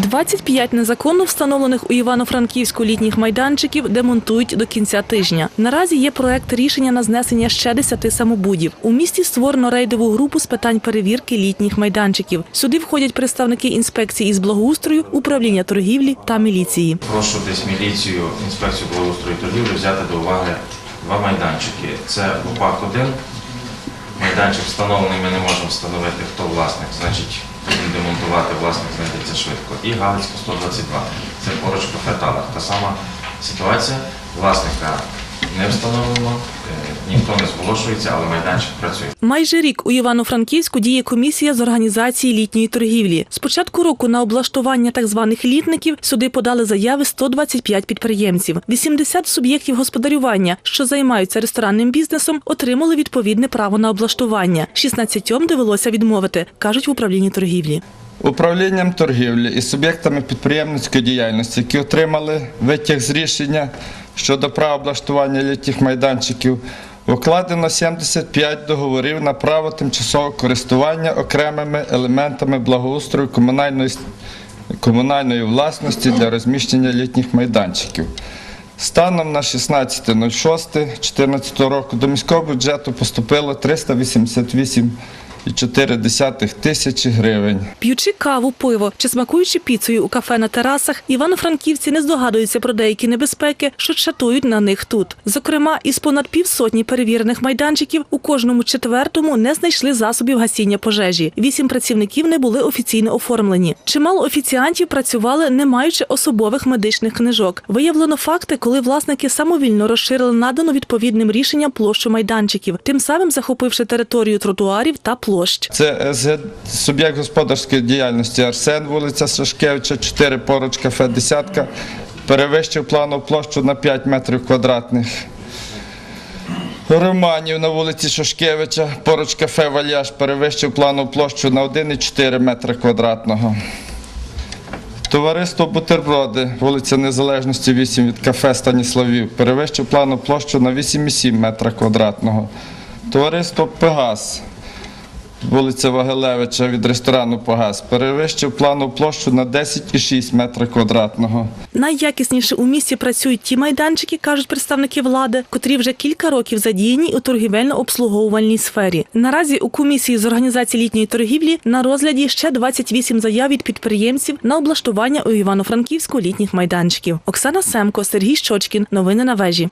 25 незаконно встановлених у Івано-Франківську літніх майданчиків демонтують до кінця тижня. Наразі є проект рішення на знесення ще 10 самобудів. У місті створено рейдову групу з питань перевірки літніх майданчиків. Сюди входять представники інспекції із благоустрою, управління торгівлі та міліції. Прошу десь міліцію, інспекцію благоустрою і торгівлі взяти до уваги два майданчики. Це ОПАК-1. Майданчик встановлений, ми не можемо встановити, хто власник, значить демонтувати, власник знайдеться. І Галицька 122. Це поруч кафе Талах. Та сама ситуація. Власника не встановлено, е, ніхто не зголошується, але майданчик працює. Майже рік у Івано-Франківську діє комісія з організації літньої торгівлі. З початку року на облаштування так званих літників сюди подали заяви 125 підприємців. 80 суб'єктів господарювання, що займаються ресторанним бізнесом, отримали відповідне право на облаштування. 16 довелося відмовити, кажуть в управлінні торгівлі. Управлінням торгівлі і суб'єктами підприємницької діяльності, які отримали витяг з рішення щодо права облаштування літніх майданчиків, укладено 75 договорів на право тимчасового користування окремими елементами благоустрою комунальної, комунальної власності для розміщення літніх майданчиків. Станом на 16.06.2014 року до міського бюджету поступило 388,4 тисячі гривень. П'ючи каву, пиво чи смакуючи піцею у кафе на терасах, івано-франківці не здогадуються про деякі небезпеки, що чатують на них тут. Зокрема, із понад півсотні перевірених майданчиків у кожному четвертому не знайшли засобів гасіння пожежі. Вісім працівників не були офіційно оформлені. Чимало офіціантів працювали, не маючи особових медичних книжок. Виявлено факти, коли власники самовільно розширили надану відповідним рішенням площу майданчиків, тим самим захопивши територію тротуарів та площ. Це суб'єкт господарської діяльності Арсен, вулиця Сашкевича, 4 поруч кафе Десятка, перевищив плану площу на 5 метрів квадратних. Романів на вулиці Шашкевича, поруч кафе Вальяж, перевищив плану площу на 1,4 метра квадратного. Товариство Бутерброди, вулиця Незалежності 8 від кафе Станіславів, перевищив плану площу на 8,7 метра квадратного. Товариство Пегас, вулиця Вагилевича від ресторану Погас, перевищив плану площу на 10,6 метра квадратного. Найякісніше у місті працюють ті майданчики, кажуть представники влади, котрі вже кілька років задіяні у торгівельно-обслуговувальній сфері. Наразі у комісії з організації літньої торгівлі на розгляді ще 28 заяв від підприємців на облаштування у Івано-Франківську літніх майданчиків. Оксана Семко, Сергій Щочкін. Новини на вежі.